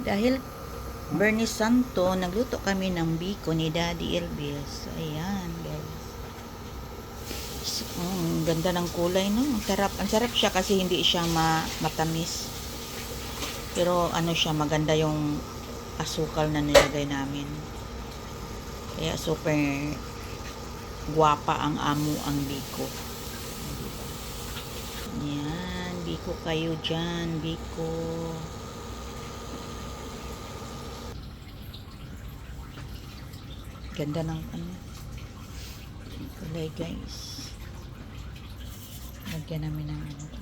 Dahil Bernie Santo, nagluto kami ng biko ni Daddy Elvis. Ayan, guys. So, ang ganda ng kulay, no? Ang sarap. Ang sarap siya kasi hindi siya ma matamis. Pero ano siya, maganda yung asukal na nilagay namin. Kaya super guwapa ang amo ang biko. Yan, biko kayo dyan, biko. Ganda ng ano. Kulay guys. Lagyan namin ng ano to.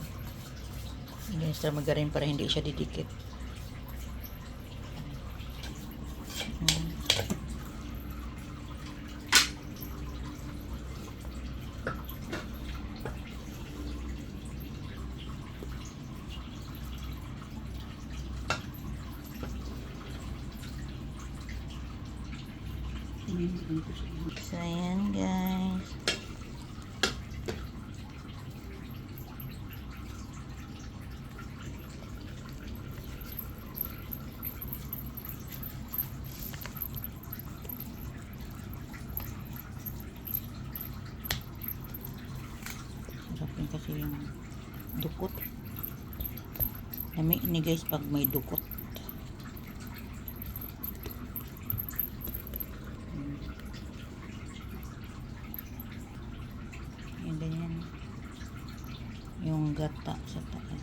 Inestra magarin para hindi siya didikit. So, ayan guys. Sarap yun kasi yung dukot. Lami ni guys pag may dukot. Yung gata sa taas.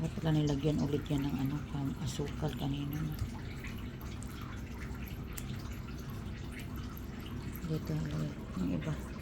Dapat pala nilagyan ulit yan ng ano, pang asukal kanina. Dito. Yung iba.